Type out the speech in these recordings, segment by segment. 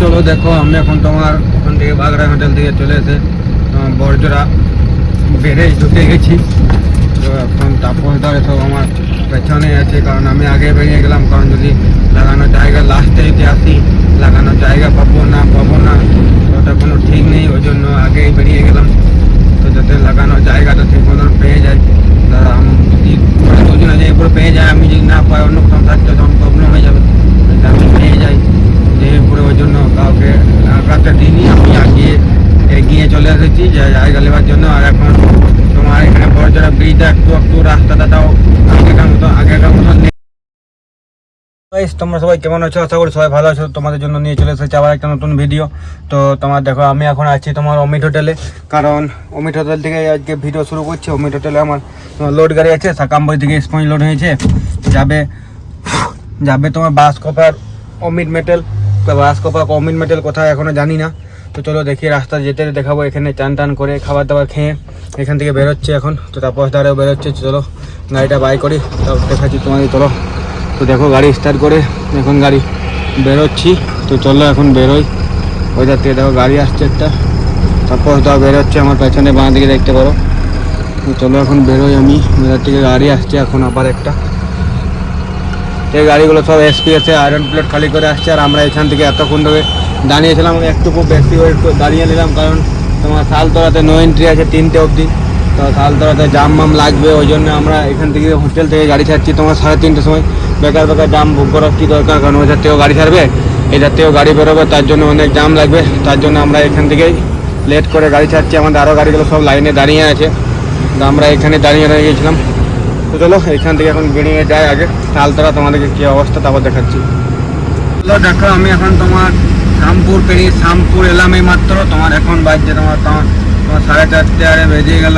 চলো, দেখো, আমি এখন তোমার ওখান থেকে বাগড়া হোটেল থেকে চলে এসে তোমার বরজোড়া বেড়েই ঢুকে গেছি। তো এখন তাপস দ্বারে সব আমার পেছনে আছে, কারণ আমি আগে বেরিয়ে গেলাম, কারণ যদি লাগানোর জায়গা লাস্টে যদি আসি, লাগানোর জায়গা পাবো না পাবো না, তো ওটা কোনো ঠিক নেই, ওই জন্য আগেই বেরিয়ে গেলাম। তো যাতে লাগানোর জায়গাটা ঠিক মতন পেয়ে যায়। দাদা আমি যদি মানে দুজনে যে এরপরে পেয়ে যায়, আমি যদি না পাই, অন্য কোথাও থাকতে তখন প্রবলেম হয়ে যাবে। যাতে আমি পেয়ে যাই। এরপরে ওই জন্য কাউকে আঘাতটা দিইনি, আমি আগিয়ে এগিয়ে চলে এসেছি জায়গা নেওয়ার জন্য। আর এখন তোমার এখানে বড়জোড়া ব্রিজটা একটু একটু রাস্তাটা তাও আগেকার মতো আগেকার মতো নেই। গাইস তোমরা সবাই কেমন আছো? আশা করি সবাই ভালো আছো। তোমাদের জন্য নিয়ে চলে এসেছি আবার একটা নতুন ভিডিও তো তোমার দেখো, আমি এখন আছি তোমার অমিত হোটেলে কারণ অমিত হোটেল থেকে আজকে ভিডিও শুরু করছি। অমিত হোটেলে আমার লোড গাড়ি আছে সাকাম্বই থেকে স্পঞ্জ লোড হয়েছে। যাবে যাবে তোমার bus copper Amit metal bus Amit metal কোথায় এখনও জানি না। তো চলো দেখি, রাস্তা যেতে দেখাবো, এখানে চান টান করে খাবার দাবার খেয়ে এখান থেকে বেরোচ্ছে এখন। তো তারপর দ্বারাও বেরোচ্ছে চলো গাড়িটা বাই করি তো দেখাচ্ছি তোমাদের, চলো। তো দেখো গাড়ি স্টার্ট করে এখন গাড়ি বেরোচ্ছি, তো চলো এখন বেরোই। ওইটার থেকে দেখো গাড়ি আসছে একটা। তারপর তাও বেরোচ্ছে, আমার পেছনে বাঁ দিকে দেখতে পারো। তো চলো এখন বেরোই আমি ওইটার থেকে গাড়ি আসছে এখন আবার একটা। এই গাড়িগুলো সব এসপিএসে আয়রন প্লেট খালি করে আসছে। আর আমরা এখান থেকে এতক্ষণ ধরে দাঁড়িয়েছিলাম একটু খুব বেশি করে দাঁড়িয়ে নিলাম, কারণ তোমার শালতলাতে নো এন্ট্রি আছে তিনটে অবধি। তো শালতলাতে জাম মাম লাগবে, ওই জন্য আমরা এখান থেকে হোটেল থেকে গাড়ি ছাড়ছি। তোমার সাড়ে তিনটের সময় বেকার বেকার জাম বুক করার কী দরকার? কারণ ওইটার থেকেও গাড়ি ছাড়বে এটার থেকেও গাড়ি বেরোবে, তার জন্য অনেক জাম লাগবে। তার জন্য আমরা এখান থেকেই লেট করে গাড়ি ছাড়ছি। আমাদের আরও গাড়িগুলো সব লাইনে দাঁড়িয়ে আছে। আমরা এখানে দাঁড়িয়ে রয়ে গেছিলাম। তো চলো, এখান থেকে এখন বেরিয়ে যাই আগে। তালতলা তোমাদেরকে কী অবস্থা, তারপর দেখাচ্ছি। চলো, দেখো, আমি এখন তোমার শামপুর পেরিয়ে শামপুর এলাম এই মাত্র তোমার এখন বাজছে তোমার তোমার তোমার সাড়ে চারটে আরে বেজে গেল।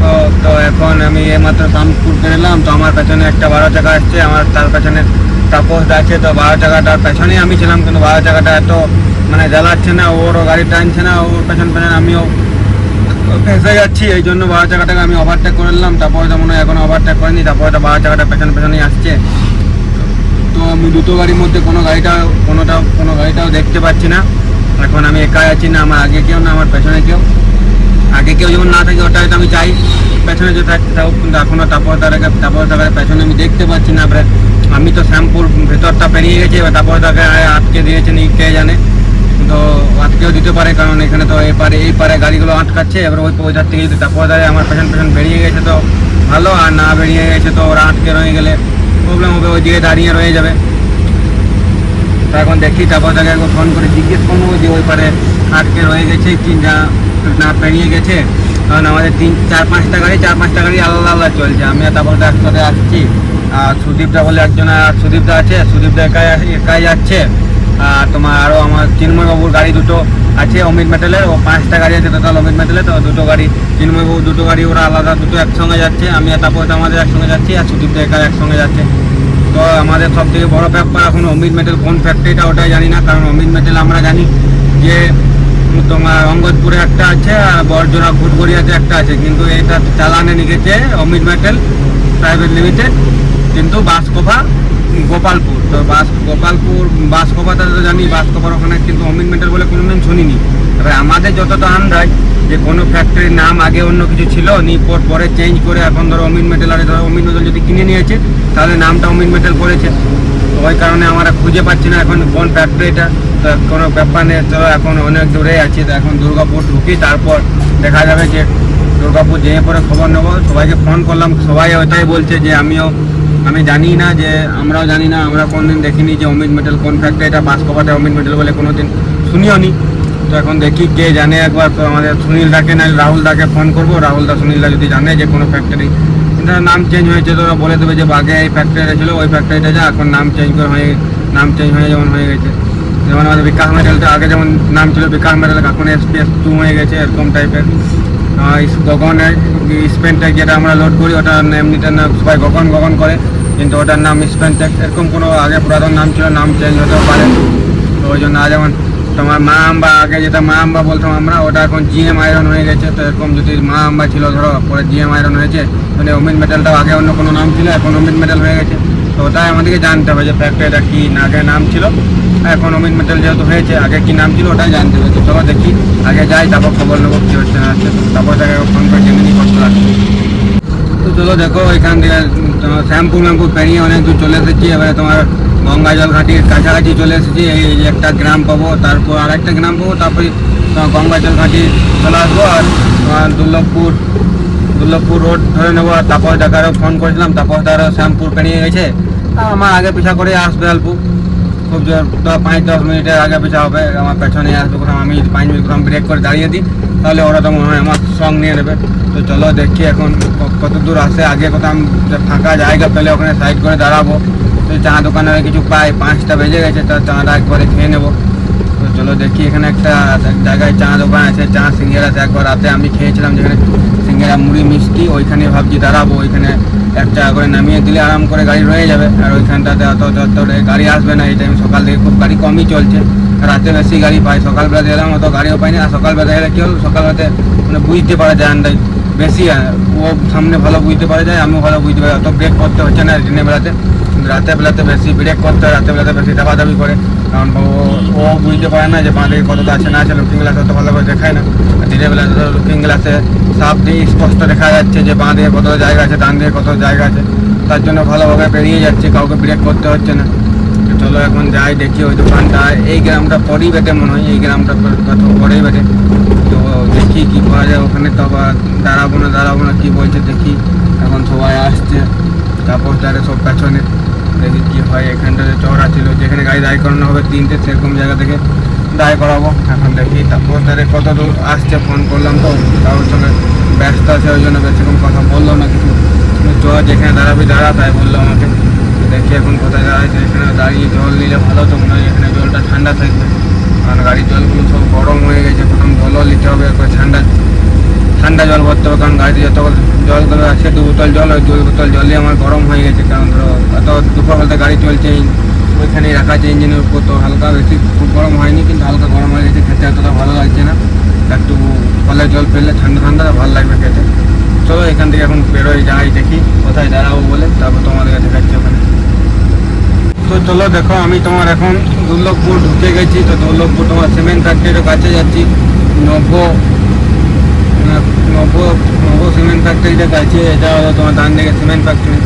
তো তো এখন আমি এইমাত্র শামপুর পেরোলাম। তো আমার পেছনে একটা বারো চাকা আসছে, আমার তার পেছনে তাপস আছে। তো বারো চাকাটার পেছনেই আমি ছিলাম, কিন্তু বারো চাকাটা এত মানে জ্বালাচ্ছে না, ওরও গাড়ি টানছে না, ওর পেছন পেছন আমিও ফেসে যাচ্ছি। এই জন্য বারো চাকাটাকে আমি ওভারটেক করে নিলাম। তারপরে তো মনে হয় এখন ওভারটেক করিনি। তারপরে তো বারো চাকাটা পেছন পেছনেই আসছে। তো আমি দুটো গাড়ির মধ্যে কোনো গাড়িটা, কোনোটা, কোনো গাড়িটাও দেখতে পাচ্ছি না। এখন আমি একাই আছি না, আমার আগে কেউ না, আমার পেছনে কেউ। আগে কেউ যেমন না থাকে ওটা হয়তো আমি চাই। পেছনে যে থাকতে থাকুক, কিন্তু এখনও তারপর তার আগে তারপর তার পেছনে আমি দেখতে পাচ্ছি না। এবারে আমি তো শ্যাম্পুর ভেতরটা পেরিয়ে গেছি, এবার তারপর তাকে আটকে দিয়েছেন কে জানে। তো আটকেও দিতে পারে, কারণ এখানে তো এপারে এই পারে গাড়িগুলো আটকাচ্ছে। এবার ওই ওইটার থেকে যদি তারপর দাঁড়ে আমার পেছন পেছন বেরিয়ে গেছে তো ভালো, আর না বেরিয়ে গেছে তো ওরা আটকে রয়ে গেলে প্রবলেম হবে, ওই দিকে দাঁড়িয়ে রয়ে যাবে। তো এখন দেখি, তারপর তাকে একবার ফোন করে জিজ্ঞেস করব যে ওই পারে আটকে রয়ে গেছে কি না না পেরিয়ে গেছে। কারণ আমাদের তিন, চার পাঁচটা গাড়ি, চার পাঁচটা গাড়ি আলাদা আলাদা চলছে। আমি আর তারপর একসাথে আসছি। আর সুদীপদা বলে একজন, আর সুদীপদা আছে সুদীপদা একাই একাই যাচ্ছে। তোমার আরও আমার চিন্ময়বাবুর গাড়ি দুটো আছে, অমিত মেটালের ও পাঁচটা গাড়ি আছে টোটাল অমিত মেটালে তো দুটো গাড়ি। চিন্ময়বাবু, দুটো গাড়ি ওরা আলাদা, দুটো একসঙ্গে যাচ্ছে। আমি তারপর আমাদের একসঙ্গে যাচ্ছি, আর সুদীপদা একা একসঙ্গে যাচ্ছে। তো আমাদের সব থেকে বড় ব্যাপার এখন অমিত মেটেল কোন ফ্যাক্টরিটা ওটাই জানি না। কারণ অমিত মেটেল আমরা জানি যে, তোমার অঙ্গদপুরে একটা আছে, আর বরজোড়া ভুটগড়িয়াতে একটা আছে। কিন্তু এটা চালানে নিয়েছে অমিত মেটেল প্রাইভেট লিমিটেড কিন্তু বাসকোভা গোপালপুর। তো বাস গোপালপুর বাসকোভাটা তো জানি বাসকোভার ওখানে কিন্তু অমিত মেটেল বলে কোনো দিন শুনিনি। তবে আমাদের যতটা আন্দাজ যে কোনো ফ্যাক্টরির নাম আগে অন্য কিছু ছিল নিপোর্ট পরে চেঞ্জ করে এখন ধরো অমিন মেটেল আর ধরো অমিন মেটেল যদি কিনে নিয়েছে, তাহলে নামটা অমিন মেটেল করেছে। তো ওই কারণে আমরা খুঁজে পাচ্ছি না এখন কোন ফ্যাক্টরিটা তো কোনো ব্যাপার নেই, তো এখন অনেক দূরে আছি, তো এখন দুর্গাপুর ঢুকি, তারপর দেখা যাবে যে দুর্গাপুর যেয়ে পরে খবর নেব। সবাইকে ফোন করলাম, সবাই ওইটাই বলছে যে আমিও আমি জানি না যে, আমরাও জানি না, আমরা কোনদিন দেখিনি যে অমিত মেটেল কোন ফ্যাক্টরিটা বাস কপাতে অমিত মেটেল বলে কোনো দিন শুনিও নি। তো এখন দেখি কে জানে একবার, তো আমাদের সুনীল দাকে না, রাহুল দাকে ফোন করব। রাহুল দা, সুনীল দা যদি জানে যে কোনো ফ্যাক্টরি কিন্তু নাম চেঞ্জ হয়েছে তো ওরা বলে দেবে যে আগে এই ফ্যাক্টরিটা ছিল ওই ফ্যাক্টরিটা যা, এখন নাম চেঞ্জ করে হয়ে, নাম চেঞ্জ হয়ে যেমন হয়ে গেছে। যেমন আমাদের বিকাশ মেটেলটা, আগে যেমন নাম ছিল বিকাশ মেটেল, এখন এসপিএস টু হয়ে গেছে, এরকম টাইপের গগনের স্পেনটেক যেটা আমরা লোড করি, ওটা এমনিটার নাম সবাই গগন গগন করে। কিন্তু ওটার নাম স্পেনটেক এরকম কোনো আগে পুরাতন নাম ছিল, নাম চেঞ্জ হতেও পারে। তো ওই জন্য যেমন তোমার মা আম্বা, আগে যেটা মা আম্বা বলতাম আমরা, ওটা এখন জিএম আয়রন হয়ে গেছে। তো এরকম যদি মা আম্বা ছিল, ধরো, পরে জিএম আয়রন হয়েছে মানে অমিত মেটালটাও আগে অন্য কোনো নাম ছিল, এখন অমিত মেটাল হয়ে গেছে। তো ওটাই আমাদেরকে জানতে হবে যে ফ্যাক্টরিটা কি আগে নাম ছিল, এখন অমিত মেটাল যেহেতু হয়েছে, আগে কি নাম ছিল, ওটাই জানতে হবে। তো চলো দেখি, আগে যাই, তারপর খবর নেব, কী হচ্ছে না হচ্ছে। তারপর তাকে ফোন করে জেনে নিই, কত লাগছে। তো চলো দেখো, এখান থেকে তোমার শ্যাম্পু ম্যাম্পু পেরিয়ে অনেক দূর চলে এসেছি। এবারে তোমার গঙ্গা জল ঘাটির কাছাকাছি চলে এসেছি। এই একটা গ্রাম পাবো, তারপর আর একটা গ্রাম পাবো, তারপরে গঙ্গা জল ঘাটি চলে আসব আর তোমার দুর্লভপুর দুর্লভপুর রোড ধরে নেব আর তাপস ডাকারও ফোন করেছিলাম। তাপস দারও শ্যাম্পুর পেরিয়ে গেছে। আমার আগে পিছা করে আসবে অল্প। খুব পাঁচ, দশ মিনিটের আগে পিছা হবে, আমার পেছনে আসবে কোথাও, আমি পাঁচ মিনিট কোথাও ব্রেক করে দাঁড়িয়ে দিই, তাহলে ওরা তো মনে হয় আমার সঙ্গ নিয়ে নেবে। তো চলো দেখি এখন কত দূর আসে, আগে কোথাও ফাঁকা জায়গা পেলে ওখানে সাইড করে দাঁড়াবো। তো চা দোকানে কিছু পাই পাঁচটা বেজে গেছে, তো চাটা একবারে খেয়ে নেব। তো চলো দেখি এখানে একটা জায়গায় চা দোকান আছে, চা সিঙ্গেরা আছে, একবার রাতে আমি খেয়েছিলাম যেখানে সিঙ্গেরা, মুড়ি, মিষ্টি, ওইখানে ভাবছি দাঁড়াবো, ওইখানে এক টাকা করে নামিয়ে দিলে আরাম করে গাড়ি রয়ে যাবে। আর ওইখানটাতে অত অত গাড়ি আসবে না, এই টাইম সকাল থেকে খুব গাড়ি কমই চলছে। রাতে বেশি গাড়ি পাই সকালবেলাতে এলাম অত গাড়িও পাই না, আর সকালবেলা এলে কী হলো, সকালবেলাতে মানে বুঝতে পারা যায় আন্দাজ বেশি ও সামনে ভালো বুঝতে পারা যায়, আমিও ভালো বুঝতে পারি, অত ব্রেক করতে হচ্ছে না দিনের বেলাতে। রাতের বেলাতে বেশি ব্রেক করতে হয়, রাতের বেলাতে বেশি দাবাদাবি করে। কারণ ও বুঝতে পারে না যে বাঁ দিকে কতটা আছে, না আছে লুকিং গ্লাস অত ভালো করে দেখায় না। দিনের বেলাতে তো লুকিং গ্লাসে সাপ দিয়ে স্পষ্ট দেখা যাচ্ছে যে বাঁ দিকে কত জায়গা আছে, ডান দিকে কত জায়গা আছে। তার জন্য ভালোভাবে বেরিয়ে যাচ্ছে, কাউকে ব্রেক করতে হচ্ছে না। চলো এখন যাই, দেখি ওই দোকানটা। এই গ্রামটা পরেই বেটে মনে হয়, এই গ্রামটা প্রথম পরেই বেটে। তো দেখি কি করা যায়, ওখানে তো আবার দাঁড়াবো না দাঁড়াবো না, কি বলছে দেখি। এখন সবাই আসছে, তারপর তারে সব পেছনে। দেখি কি হয়, এখানটাতে চড়া ছিল, যেখানে গাড়ি দাঁড় করানো হবে তিনটে, সেরকম জায়গা থেকে। দাঁড় করাবো, এখন দেখি তারপর তারে কত দূর আসছে ফোন করলাম তো কারোর সঙ্গে ব্যস্ত আছে, ওই জন্য বেশিক্ষণ কথা বলল না কিছু। চ যেখানে দাঁড়াবি, দাঁড়া, তাই বলল আমাকে। দেখি এখন কোথায় দাঁড়াচ্ছে এখানে দাঁড়িয়ে জল নিলে ভালো তো, মনে হয় এখানে জলটা ঠান্ডা থাকবে। কারণ গাড়ির জলগুলো সব গরম হয়ে গেছে প্রথম জলও নিতে হবে, একবার ঠান্ডা ঠান্ডা জল ভরতে হবে, কারণ গাড়িতে যত জলগুলো আছে দু বোতল জল ওই দু বোতল জলই আমার গরম হয়ে গেছে, কারণ ধরো, এত দুপুর বলতে গাড়ি চলছে ওইখানেই রাখা আছে, ইঞ্জিনের উপর তো হালকা বেশি খুব গরম হয়নি, কিন্তু হালকা গরম হয়ে গেছে, খেতে এতটা ভালো লাগছে না। একটু কলের জল পেলে ঠান্ডা ঠান্ডা ভালো লাগবে খেতে। চলো এখান থেকে এখন বেরোয় যাই দেখি, কোথায় দাঁড়াবো বলে, তারপর তোমাদের কাছে দেখাচ্ছি ওখানে। তো চলো দেখো, আমি তোমার এখন দুর্লভপুর ঢুকে গেছি, তো দুর্লভপুর তোমার সিমেন্ট ফ্যাক্টরির কাছে যাচ্ছি। নব্য নব্য নব্য সিমেন্ট ফ্যাক্টরিটা কাছে এটা হলো তোমার ডান দিকে সিমেন্ট ফ্যাক্টরি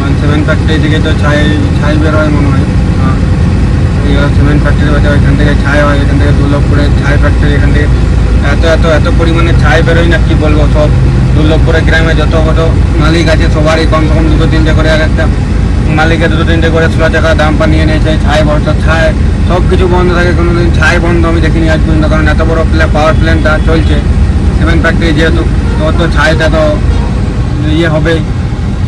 মানে সিমেন্ট ফ্যাক্টরি থেকে তো ছাই ছাই বের হয় মনে হয়। সিমেন্ট ফ্যাক্টরি বাজে এখান থেকে ছাই হয়, এখান থেকে দুর্লভপুরে ছাই ফ্যাক্টরি এখান থেকে এত এত এত পরিমাণে ছাই বেরোয় না, কি বলব সব দুর্লভপুরে গ্রামে যত কত মালিক আছে, সবারই কমসে কম দুটো তিনটে করে এক একটা মালিকের দুটো তিনটে করে ষোলো টাকা দাম পানিয়ে নিয়েছে ছাই বর্ষা ছাই সব কিছু বন্ধ থাকে কোনো দিন ছাই বন্ধ আমি দেখিনি আজ পর্যন্ত, কারণ এত বড় পাওয়ার প্ল্যান্টটা চলছে। সিমেন্ট ফ্যাক্টরি যেহেতু, তো ছাইটা তো ইয়ে হবেই।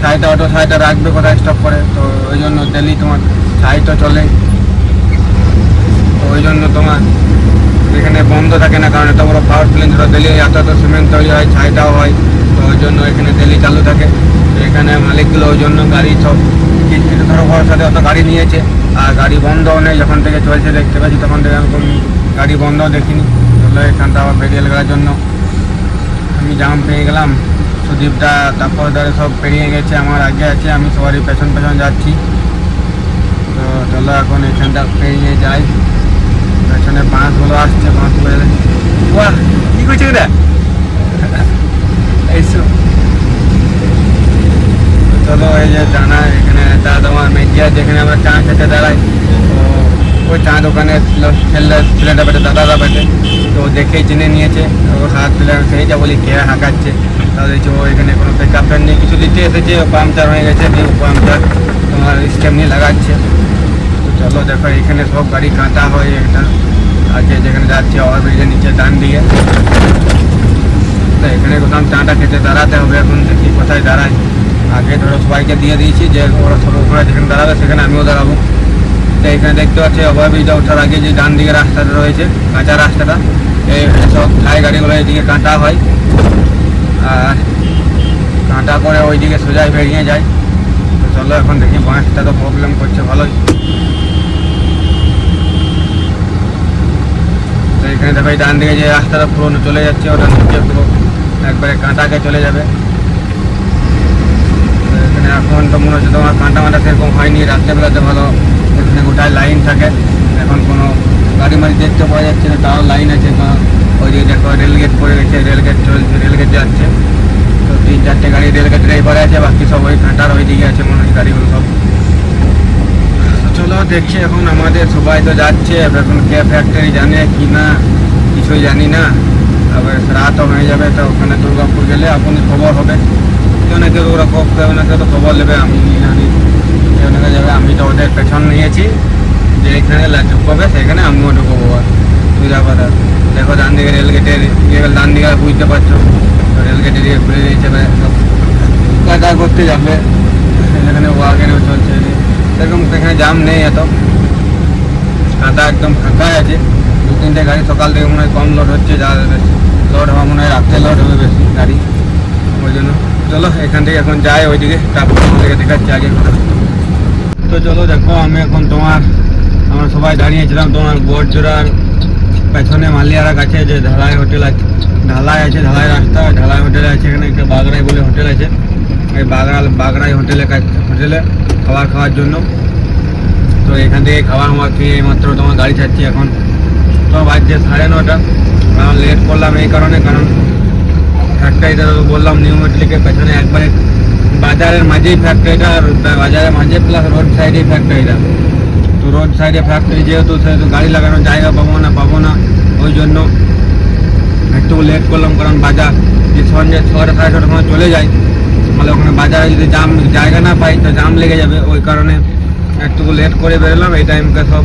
ছাইটা অটো, ছাইটা রাখবে কোথায় স্টপ করে। তো ওই জন্য ডেলি তোমার তো চলে। তো ওই জন্য তোমার এখানে বন্ধ থাকে না, কারণ এত বড় পাওয়ার প্ল্যান্ট ডেলি এত এত সিমেন্ট তৈরি হয়, ছাইটাও হয়। তো ওই জন্য এখানে ডেলি চালু থাকে। তো এখানে মালিকগুলো ওই জন্য গাড়ি সব কিছু কিছু ধরো সাথে অত গাড়ি নিয়েছে, আর গাড়ি বন্ধও নেই, যখন থেকে চলছে দেখতে পাচ্ছি, তখন থেকে এরকম গাড়ি বন্ধও দেখিনি। চলো এখানটা আবার বেরিয়ে গেলার জন্য। আমি জাম পেয়ে গেলাম। সুদীপদা, তারপর ধরে সব পেরিয়ে গেছে, আমার আগে আছে, আমি সবারই পেছন পেছন যাচ্ছি। তো চলো এখন এখানটা পেরিয়ে যাই। পেছনে বাঁশগুলো আসছে, বাঁশগুলো বাহ কি করছে রে এইসব চলো এই যে জানা এখানে দাদা তোমার মেজিয়া যেখানে আমরা চা খেতে দাঁড়াই। ওই চা দোকানে ছিল- ছেলে ছেলেটা বেটে দাদারা বেটে তো দেখেই চিনে নিয়েছে ও হাত তুলে সেই যা বলি কে হাঁকাচ্ছে তাহলে দেখছি ও এখানে কোনো ব্যাকআপ নেই কিছু দিতে এসেছে পাংচার হয়ে গেছে নিউ পাংচার তোমার স্টেমনি লাগাচ্ছে তো চলো দেখো এখানে সব গাড়ি কাঁচা হয় এটা আগে যেখানে যাচ্ছে ওভার ব্রিজের নিচে ডান দিকে তো এখানে কোথাও চাটা খেতে দাঁড়াতে হবে এখন দেখি কোথায় দাঁড়াই আগে ধরো সবাইকে দিয়ে দিয়েছি যে ওরা সব ওখানে যেখানে দাঁড়াবে সেখানে আমিও দাঁড়াবো তো এখানে দেখতে পাচ্ছি ওভার ব্রিজটা ওঠার আগে যে ডান দিকে রাস্তাটা রয়েছে, কাঁচা রাস্তাটা। এই সব ছাই গাড়িগুলো এইদিকে কাঁটা হয়। আর কাঁটা করে ওইদিকে সোজাই বেরিয়ে যায়। তো চলো এখন দেখি বাঁশটা তো প্রবলেম করছে ভালোই। তো এখানে দেখো ডান দিকে যে রাস্তাটা পুরো চলে যাচ্ছে, ওটা নিচে পুরো একবারে কাঁটাকে চলে যাবে। এখানে এখন তো মনে হচ্ছে তোমার কাঁটা মাটা সেরকম হয়নি, রাত্রেবেলাতে ভালো এখানে গোটায় লাইন থাকে। এখন কোনো গাড়ি মাড়ি দেখতে পাওয়া যাচ্ছে না, তাও লাইন আছে ওই দিকে দেখো রেলগেট পড়ে গেছে রেলগেট চলছে রেলগেট যাচ্ছে। তো তিন চারটে গাড়ি রেলগেট ড্রাইভারে আছে, বাকি সব ওই কাঁটার ওই দিকে আছে মনে হয় গাড়িগুলো সব। চলো দেখছি এখন আমাদের সবাই তো যাচ্ছে এখন কে ফ্যাক্টরি জানে কি না, কিছুই জানি না। আবার রাতও হয়ে যাবে, তো ওখানে দুর্গাপুর গেলে আপনি খবর হবে। কেউ না কেউ ওরা খবর না কেউ তো খবর নেবে, আমি জানি কেউ যাবে আমি তো ওদের পেছন নিয়েছি, যে এখানে ঢুকবে সেখানে আমিও ঢুকবো সুবিধা কথা। দেখো ডান দিকে রেলগেটের ইয়ে ডান দিকে বুঝতে পারছ রেলগেটের ইয়ে খুলে দিয়েছে এবার করতে যাবে সেখানে ওয়াগেনও চলছে। সেরকম সেখানে জাম নেই এত। কাদা একদম ফাঁকা আছে। দু তিনটে গাড়ি সকাল থেকে মনে হয় কম লোড হচ্ছে, যা লোড হওয়া মনে হয় রাত্রে লোড হবে বেশি গাড়ি। ওই জন্য। চলো, এখান থেকে এখন যাই, ওইদিকে তারপর থেকে দেখাচ্ছি আগে। তো চলো, দেখো, আমি এখন তোমার, আমরা সবাই দাঁড়িয়েছিলাম তোমার বোরজোড়ার পেছনে মালিয়ারা কাছে, যে ঢালাই হোটেল আছে, ঢালাই আছে, ঢালাই রাস্তা, ঢালাই হোটেল আছে, এখানে একটা বাগড়াই বলে হোটেল আছে। এই বাগড়া বাগড়াই হোটেলে হোটেলে খাবার খাওয়ার জন্য। তো এখান থেকে খাবার আমার খেয়ে মাত্র তোমার গাড়ি ছাড়ছি এখন। তো বাজছে সাড়ে নটা। কারণ লেট করলাম এই কারণে, কারণ ফ্যাক্টরিটা তো বললাম নিউ মেটলিকের পেছনে একবারে বাজারের মাঝেই ফ্যাক্টরিটা আর বাজারের মাঝে প্লাস রোড সাইডেই ফ্যাক্টরিটা তো রোড সাইডে ফ্যাক্টরি যেহেতু, সেহেতু গাড়ি লাগানোর জায়গা পাবো না পাবো না, ওই জন্য একটু লেট করলাম কারণ বাজার যে সন্ধ্যে ছটা, সাড়ে ছটার সময় চলে যায়। তাহলে ওখানে বাজারে যদি জাম, জায়গা না পাই, তো জাম লেগে যাবে। ওই কারণে একটু লেট করে বেরোলাম, এই টাইমকে সব।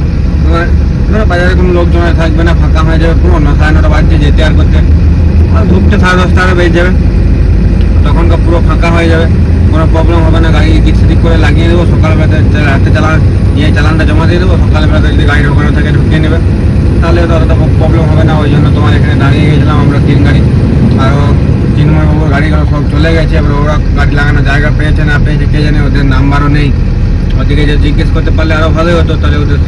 বাজারে কোনো লোকজন থাকবে না, ফাঁকা হয়ে যাবে পুরো ন সাড়ে নটা বাজছে, যেতে আর করতে। আর ঢুকতে সাড়ে দশটা আরও বেজে যাবে। তখনকার পুরো ফাঁকা হয়ে যাবে। কোনো প্রবলেম হবে না, গাড়ি দিক সেদিক করে লাগিয়ে দেবো সকালবেলাতে রাতে চালান নিয়ে চালানটা জমা দিয়ে দেবো সকালবেলাতে যদি গাড়ি ঢোকানো থাকে ঢুকিয়ে নেবে। তাহলে তো অতটা প্রবলেম হবে না, ওই জন্য তোমার এখানে দাঁড়িয়ে গেছিলাম আমরা তিন গাড়ি। আরও চিন্ময়বাবুর গাড়িগুলো সব চলে গেছে, এবার ওরা গাড়ি লাগানোর জায়গা পেয়েছে না পেয়েছে কে জানে, ওদের নাম্বারও নেই। ওদিকে যে জিজ্ঞেস করতে পারলে আরও ভালোই হতো, তাহলে ওদের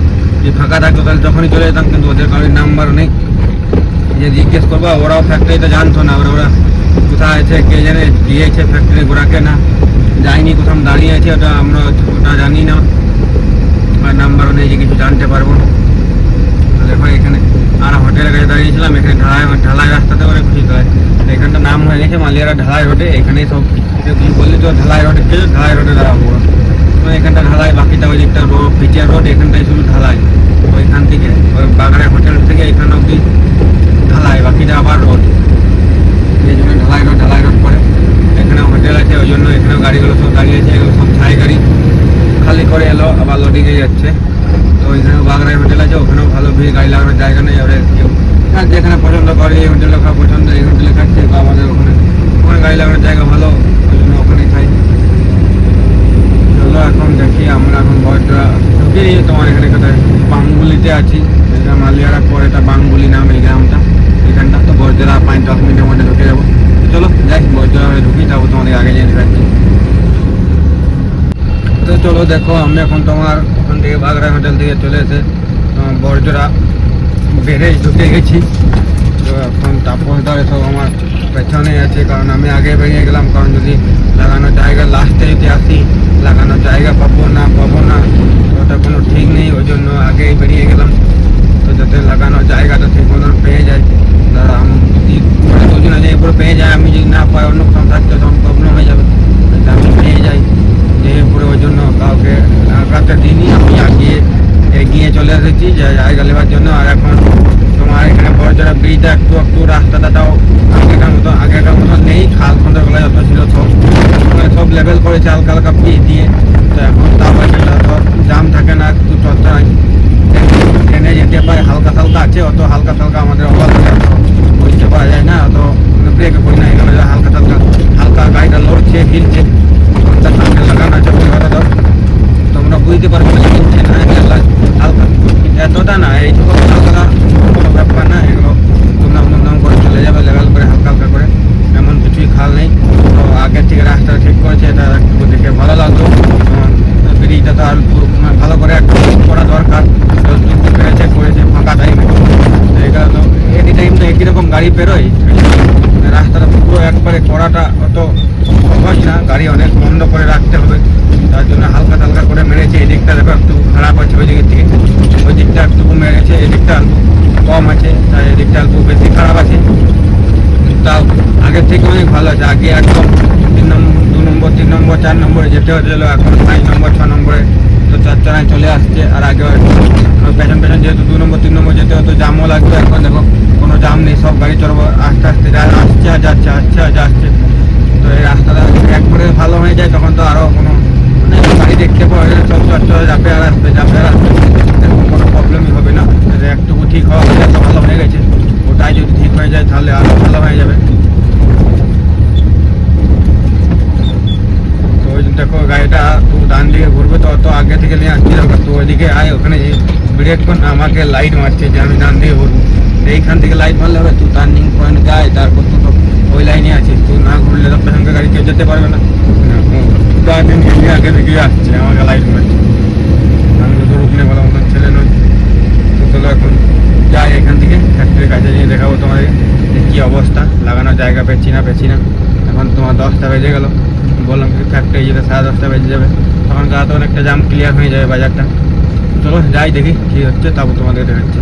যে ফাঁকা থাকতো, তাহলে তখনই চলে যেতাম, কিন্তু ওদের গাড়ির নাম্বারও নেই। যে জিজ্ঞেস করব, ওরাও ফ্যাক্টরিতে জানতো না ওরা ওরা কোথায় আছে, কে জানে, গিয়েছে ফ্যাক্টরি ঘোরাকে না। যায়নি কোথাও দাঁড়িয়ে আছে, ওটা আমরা ওটা জানি না। আর নাম্বারও নেই যে কিছু জানতে পারব। তো দেখো, এখানে আর হোটেলের কাছে দাঁড়িয়েছিলাম, এখানে ঢালাই ঢালাই রাস্তাতে অনেক খুশি হয়। এখানটা নাম হয়ে গেছে মালিয়ারা ঢালাই রোডে এখানেই সব তুমি বললি তো ঢালাই রোডে ছিল, ঢালাই রোডে দাঁড়াবো। তো এখানটা ঢালাই, বাকিটা ওই দিকটা রোড পিচের রোড এখানটাই শুধু ঢালাই। ওইখান থেকে, ওই বাগানের হোটেল থেকে এখানে অব্দি ঢালাই, বাকিটা আবার রোড এই জন্য ঢালাই রোড ঢালাই রোড করে। এখানে হোটেল আছে, ওই জন্য এখানেও গাড়িগুলো সব দাঁড়িয়েছে, এগুলো সব ছাই গাড়ি। খালি করে এলো, আবার লোডিংয়ে যাচ্ছে। তো ওইখানেও বাগড়াই হোটেল আছে, ওখানেও ভালো ভিড়, গাড়ি লাগানোর জায়গা নেই, এবারে কেউ আর যেখানে পছন্দ করে এই হোটেলে খাওয়া পছন্দ এই হোটেলে খাচ্ছে, বা আমাদের ওখানে ওখানে গাড়ি লাগানোর জায়গা ভালো, ওই জন্য ওখানেই খাই চলো এখন দেখি, আমরা এখন বয়সটা ঢুকে তোমার এখানে কোথায়? বাঙ্গুলিতে আছি এটা মালিয়ারা পরে এটা বাঙ্গুলি নাম এই গ্রামটা, এখানটা। তো বরজেলা পাঁচ দশ মিনিটের মধ্যে ঢুকে যাব। চলো, যাই বরজেলা ঢুকি যাব তোমাদের আগে যেয়ে দেখাচ্ছি তো চলো, দেখো, আমি এখন তোমার ওখান থেকে বাগড়া হোটেল থেকে চলে এসে বরজোড়া বেড়ে ঢুকে গেছি। তো এখন তাপস ধরে সব আমার পেছনে আছে, কারণ আমি আগে বেরিয়ে গেলাম, কারণ যদি লাগানোর জায়গা লাস্টে যদি আসি, লাগানোর জায়গা পাবো না, পাবো না তো ওটা কোনো ঠিক নেই ওই জন্য আগেই বেরিয়ে গেলাম তো যাতে লাগানোর জায়গাটা ঠিক মতন পেয়ে যায় দাদা আমি যদি মানে দুজনে যে এরপরে পেয়ে যায় আমি যদি না পাই অন্য কোথাও থাকতে তখন প্রবলেম হয়ে যাবে যাতে আমি পেয়ে যাই যে এরপরে ওই জন্য কাউকে আগাতে দিনই আমি আগিয়ে এগিয়ে চলে এসেছি যে জায়গা নেওয়ার জন্য আর এখন তোমার এখানে বড়জোড়া ব্রিজটা একটু একটু রাস্তাটাও আগেকার মতো আগেকার মতো নেই খাল খন্দরগুলো যত ছিল সব মানে করেছে হালকা হালকা পিচ দিয়ে। তো এখন তাও একটা ধর জাম থাকে না, একটু চর্চা ট্রেনে যেতে পারে, হালকা হালকা আছে, অত হালকা হালকা আমাদের অভাব বুঝতে পারা যায় না, অত ব্রেক পড়ি না, এখানে হালকা হালকা হালকা গাড়িটা লড়ছে হিলছে তার সামনে লাগানো আছে বলে কথা ধর তোমরা বুঝতে পারবে না হিলছে না এগুলো হালকা এতটা না এই ছোটো হালকা কোনো ব্যাপার না এগুলো তোমরা মন্দম করে চলে যাবে লেভেল করে হালকা হালকা করে এমন কিছুই খাল নেই তো আগের থেকে রাস্তা ঠিক করেছে এটা একটু দেখে ভালো লাগল ব্রিজটা তো আর পুরো- মানে ভালো করে একটু করা দরকার তো যতটুকু পেরেছে করেছে ফাঁকা টাইমে তো এটা তো এনি টাইম তো একই রকম গাড়ি পেরোয় রাস্তাটা পুরো একবারে করাটা অত সহজ না গাড়ি অনেক বন্ধ করে রাখতে হবে তার জন্য হালকা হালকা করে মেরেছে এই দিকটা দেখো একটু খারাপ আছে ওই দিকের থেকে ওই দিকটা একটু মেরেছে এই দিকটা অল্প কম আছে তাই এই দিকটা অল্প বেশি খারাপ আছে তাও আগের থেকে অনেক ভালো আছে। আগে একদম তিন নম্বর দু নম্বর, তিন নম্বর, চার নম্বরে যেতে হচ্ছিল, এখন পাঁচ নম্বর, ছ নম্বরে তো চার চারায় চলে আসছে। আর আগে পেছন পেছন যেহেতু দু নম্বর, তিন নম্বর যেতে হতো জামও লাগবে। এখন দেখো, কোনো জাম নেই, সব গাড়ি চলবো আস্তে আস্তে যা আসছে আর যাচ্ছে, আসছে আর যাচ্ছে। তো এই রাস্তাটা একবারে ভালো হয়ে যায়, তখন তো আরও কোনো মানে গাড়ি দেখতে পাওয়া যায়, সব চট যাবে আর আসবে যাবে আর আসবে। এরকম কোনো প্রবলেমই হবে না। একটুকু ঠিক হওয়া হলে তো ভালো হয়ে গেছে। ওটাই যদি ঠিক হয়ে যায়, তাহলে আরও ভালো হয়ে যাবে তো ওই জন্য দেখো, গাড়িটা তুই ডান দিকে ঘুরবে, তো অত আগে থেকে নিয়ে হবে তো ওইদিকে আয়, ওখানে ব্রেক কোন আমাকে লাইট মারছে যে আমি ডান দিকে ঘুরবো। এইখান থেকে লাইট মারলে হবে তুই টার্নিং পয়েন্ট যায়, তারপর তো ওই লাইনে আছিস তুই না ঘুরলে তো পেছনকে গাড়ি কেউ যেতে পারবে না। নিয়ে আগে থেকে আসছে, আমাকে লাইট মারছে। আমি তো রুকনে বলা মতন ছেলে নই তো চলো এখন যাই এখান থেকে ফ্যাক্টরির কাছে গিয়ে দেখাবো তোমাদের কী অবস্থা, লাগানোর জায়গা পেয়েছি না পেয়েছি না। এখন তোমার দশটা বেজে গেল। বললাম কি ফ্যাক্টরি যেতে সাড়ে দশটা বেজে যাবে। তখন রাতে অনেকটা জাম ক্লিয়ার হয়ে যাবে বাজারটা। চলো, যাই দেখি কী হচ্ছে, তারপর তোমাদের দেখাচ্ছি।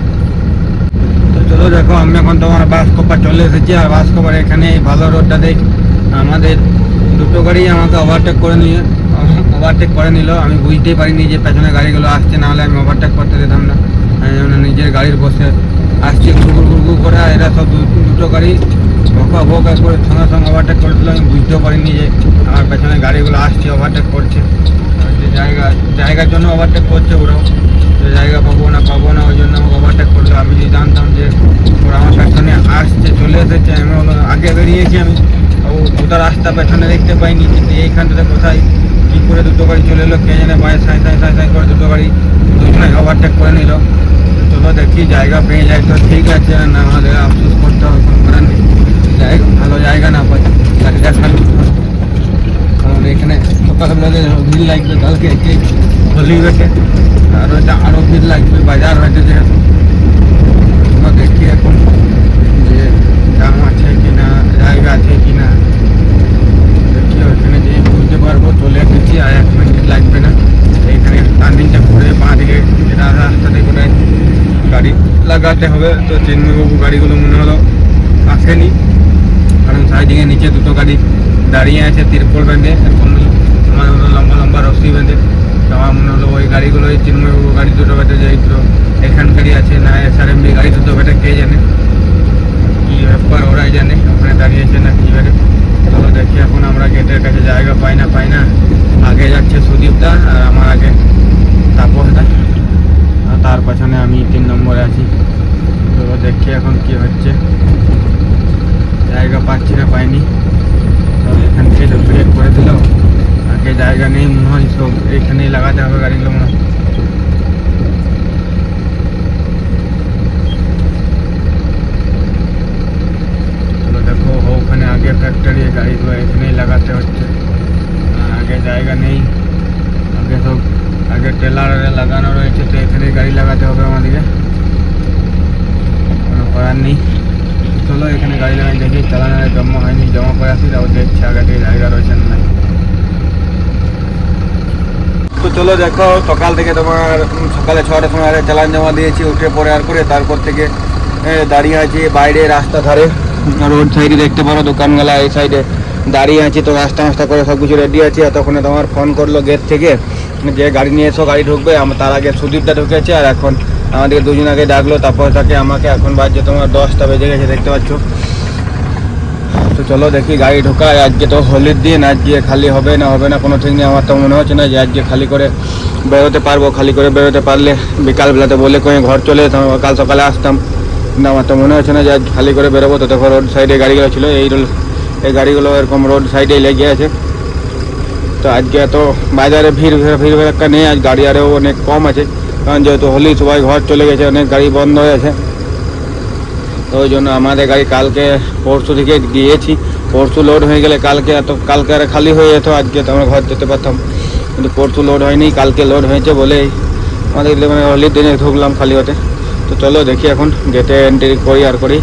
তো চলো, দেখো, আমি এখন তোমার বাস কোপার চলে এসেছি, আর বাস কোপার এখানে এই ভালো রোডটা দেখ। আমাদের দুটো গাড়ি আমাকে ওভারটেক করে নিয়ে ওভারটেক করে নিল। আমি বুঝতেই পারিনি যে পেছনে গাড়িগুলো আসছে নাহলে আমি ওভারটেক করতে দিতাম না। নিজের গাড়ির বসে আসছে, ঘুরঘুর ঘুরঘুর করে এরা সব দুটো গাড়ি ভোকা ভোকা করে সঙ্গে সঙ্গে ওভারটেক করেছিল, আমি বুঝতেও পারিনি যে আমার পেছনে গাড়িগুলো আসছে ওভারটেক করছে। যে জায়গা, জায়গার জন্য ওভারটেক করছে ওরাও। যে জায়গা পাবো না পাবো না, ওই জন্য আমাকে ওভারটেক করল। আমি যদি জানতাম যে ওরা আমার পেছনে আসছে, চলে এসেছে, আমি আগে বেরিয়েছি আমি। ও দুটো রাস্তা পেছনে দেখতে পাইনি, কিন্তু এইখানটাতে কোথায়? কী করে দুটো গাড়ি চলে এলো? কে জানে বাইরে সাঁই সাঁই সাঁই সাঁই করে দুটো গাড়ি দুজনে ওভারটেক করে নিল। চলো দেখি, জায়গা পেয়ে যায় তো ঠিক আছে, না আমাদের আফসোস করতে হবে জায়গা ভালো জায়গা না পাই তাকে দেখার কারণ এখানে সকালবেলাতে ভিড় লাগবে, কালকে হোলি বেটে আর ওইটা আরও ভিড় লাগবে, বাজার হয়েছে যেহেতু। দেখি এখন যে দাম আছে কি না জায়গা আছে কি না দেখি ওইখানে যে বুঝতে পারব, চলে এসেছি, আর এক মিনিট লাগবে না। এইখানে টার্নিংটা ঘুরে বাঁ দিকে যেটা রাস্তাতে করে গাড়ি লাগাতে হবে, তো চিন্ময়বাবু গাড়িগুলো মনে হলো আসেনি। সাইডিংয়ে নিচে দুটো গাড়ি দাঁড়িয়ে আছে, তিরপল বেঁধে হলো লম্বা লম্বা রশ্মি বেঁধে। তো আমার মনে হলো ওই গাড়িগুলো ওই চিন্ময়বাবু গাড়ি দুটো বেঁধে যাইছিল এখানকারই আছে, না এস আর এমবি গাড়ি দুটো বেঁধে, কে জানে? কি ব্যাপার ওরাই জানে, ওখানে দাঁড়িয়েছে না কি ব্যাপারে চলো দেখি এখন আমরা গেটের কাছে জায়গা পাই না পাই না। আগে যাচ্ছে সুদীপদা আর আমার আগে তাপসদা আর তার পেছনে আমি তিন নম্বরে আছি। তো দেখি এখন কি হচ্ছে। জায়গা পাচ্ছি না পাইনি তো এখান থেকে তো ব্রেক করে দিল আগে জায়গা নেই মনে হয় সব এখানেই লাগাতে হবে গাড়িগুলো মনে হয় চলো দেখো ওখানে আগে ফ্যাক্টরি গাড়িগুলো এখানেই লাগাতে হচ্ছে আর আগে জায়গা নেই আগে সব আগে টেলারে লাগানো রয়েছে তো এখানেই গাড়ি লাগাতে হবে আমাদেরকে কোনো করার নেই চলো এখানে গাড়ি লাগাই দেখি চালানোর জমা হয়নি জমা করে আসি তারপর দেখছি আগে থেকে জায়গা রয়েছে না। তো চলো দেখো, সকাল থেকে তোমার সকালে ছটার সময় আগে চালান জমা দিয়েছি, উঠে পরে আর করে তারপর থেকে দাঁড়িয়ে আছি বাইরে রাস্তা ধারে রোড সাইডে দেখতে পারো দোকানগুলা এই সাইডে দাঁড়িয়ে আছি, তো রাস্তা মাস্তা করে সব কিছু রেডি আছি। আর তখন তোমার ফোন করল গেট থেকে, যে গাড়ি নিয়ে এসো, গাড়ি ঢুকবে। আমার তার আগে সুদীপটা ঢুকেছে, আর এখন আমাদের দুজন আগে ডাকলো, তারপর তাকে আমাকে এখন বাজছে তোমার দশটা বেজে গেছে, দেখতে পাচ্ছ। চলো দেখি গাড়ি ঢোকায়, আজকে তো হোলির দিন, আজকে খালি হবে না হবে না, কোনো ঠিক নেই, আমার তো মনে হচ্ছে না যে আজকে খালি করে বেরোতে পারব, খালি করে বেরোতে পারলে বিকালবেলাতে বলে কয়ে ঘর চলে যেতাম কাল সকালে আসতাম। না, আমার তো মনে হচ্ছে না যে আজ খালি করে বেরোবো, তো দেখো রোড সাইডে গাড়িগুলো ছিল, এই এই গাড়িগুলো এরকম রোড সাইডেই লেগে আছে। তো আজকে এত বাজারে ভিড় ভিড় ভিড় নেই, আজ গাড়ি আরও অনেক কম আছে, কারণ যেহেতু হোলি সবাই ঘর চলে গেছে, অনেক গাড়ি বন্ধ হয়ে আছে। তো ওই জন্য আমাদের গাড়ি কালকে, পরশু থেকে গিয়েছি। পরশু লোড হয়ে গেলে কালকে এত, কালকে আর খালি হয়ে যেত, আজকে তো আমরা ঘর যেতে পারতাম। কিন্তু পরশু লোড হয়নি, কালকে লোড হয়েছে বলেই আমাদের মানে হোলির দিনে ঢুকলাম খালি হতে। তো চলো দেখি এখন গেটে এন্ট্রি করি আর করি,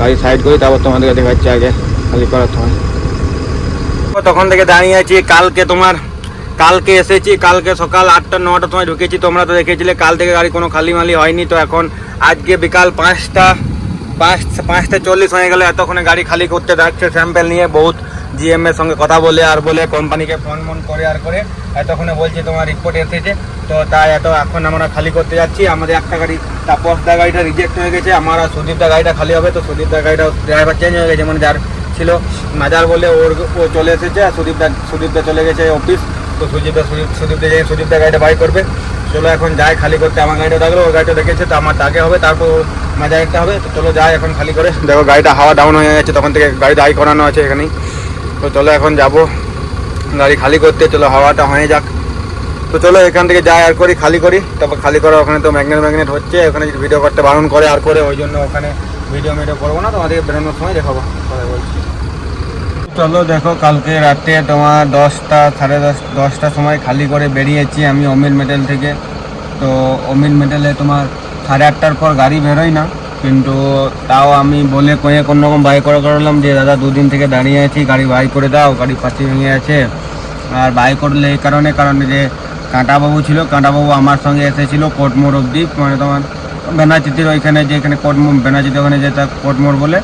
গাড়ি সাইড করি, তারপর তোমাদের তোমাদেরকে দেখাচ্ছি আগে, খালি করাতে হয় তখন থেকে দাঁড়িয়ে আছি, কালকে তোমার, কালকে এসেছি, কালকে সকাল আটটা নটার সময় ঢুকেছি, তোমরা তো দেখেছিলে কাল থেকে গাড়ি কোনো খালি মালি হয়নি, তো এখন আজকে বিকাল পাঁচটা পাঁচ পাঁচটা চল্লিশ হয়ে গেলে এতক্ষণে গাড়ি খালি করতে যাচ্ছে। স্যাম্পেল নিয়ে বহুত জিএম এর সঙ্গে কথা বলে আর বলে কোম্পানিকে ফোন মন করে আর করে এতক্ষণে বলছে তোমার রিপোর্ট এসেছে। তো তাই এত এখন আমরা খালি করতে যাচ্ছি। আমাদের একটা গাড়ি তাপস দা গাড়িটা রিজেক্ট হয়ে গেছে। আমার আর সুদীপ দা গাড়িটা খালি হবে। তো সুদীপ দা গাড়িটা ড্রাইভার চেঞ্জ হয়ে গেছে। মানে যার ছিল মাজার বলে ওর ও চলে এসেছে। আর সুদীপ দা সুদীপ দা চলে গেছে অফিস তো সুদীপ দা, সুদীপ সুদীপ দা যাই সুদীপ দা গাড়িটা বাই করবে। চলো এখন যাই খালি করতে। আমার গাড়িটা থাকল ওর গাড়িটা দেখেছে, তো আমার দাগে হবে, তারপর মাজা একটা হবে। তো চলো যাই এখন খালি করে। দেখো, গাড়িটা হাওয়া ডাউন হয়ে যাচ্ছে, তখন থেকে গাড়ি দায়ী করানো আছে এখানেই। তো চলো এখন যাব। গাড়ি খালি করতে, চলো হাওয়াটা হয়ে যাক। তো চলো এখান থেকে যাই আর করি, খালি করি। তারপর খালি করা ওখানে তো ম্যাগনেট ম্যাগনেট হচ্ছে ওখানে ভিডিও করতে বারণ করে আর করে, ওই জন্য ওখানে ভিডিও মিডিও করব না, তোমাদেরকে বেরোনোর সময় দেখাবো। কথা বলছি। চলো দেখো, কালকে রাতে তোমার দশটা, সাড়ে দশ, দশটার সময় খালি করে বেরিয়েছি আমি অমিল মেটেল থেকে। তো অমিল মেটেলে তোমার সাড়ে আটটার পর গাড়ি বেরোয় না, কিন্তু তাও আমি বলে কয়ে কোনো রকম বাই করে করলাম যে, দাদা, দুদিন থেকে দাঁড়িয়ে আছি, গাড়ি বাই করে দাও, গাড়ি পাচ্ছি ভেঙে আছে। আর বাই করলে এই কারণে, কারণ যে কাঁটাবাবু ছিল, কাঁটাবাবু আমার সঙ্গে এসেছিল কোটমোড় অবধি মানে তোমার বেনাচিতির ওইখানে যে, এখানে কোটমোড় বেনাচিতি ওখানে যেটা কোটমোড় বলে।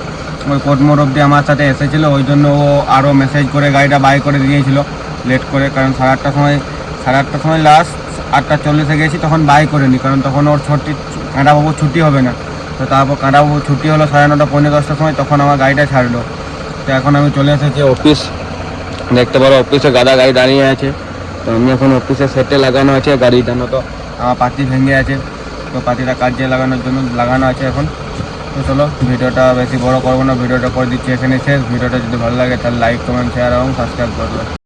ওই কোটমোড় অবধি আমার সাথে এসেছিল, ওই জন্য ও আরও মেসেজ করে গাড়িটা বাই করে দিয়েছিল। লেট করে, কারণ সাড়ে আটটার সময়, সাড়ে আটটার সময় লাস্ট আটটা চল্লিশে গেছি, তখন বাই করেনি, কারণ তখন ওর ছুটি কাঁটাবাবু ছুটি হবে না। তো তারপর কাঁটাবাবু ছুটি হলো সাড়ে নটা, পৌনে দশটার সময়, তখন আমার গাড়িটা ছাড়লো। তো এখন আমি চলে এসেছি অফিস দেখতে পারো অফিসে গাদা গাড়ি দাঁড়িয়ে আছে। তো আমি এখন অফিসে সেটে লাগানো আছে জন্য তো আমার পাতি ভেঙে আছে। তো পাতিটা কাজে লাগানোর জন্য লাগানো আছে এখন। তো চলো, ভিডিওটা বেশি বড় করব না, ভিডিওটা করে দিচ্ছি এখানে শেষ। ভিডিওটা যদি ভালো লাগে তাহলে লাইক কমেন্ট শেয়ার এবং সাবস্ক্রাইব করবে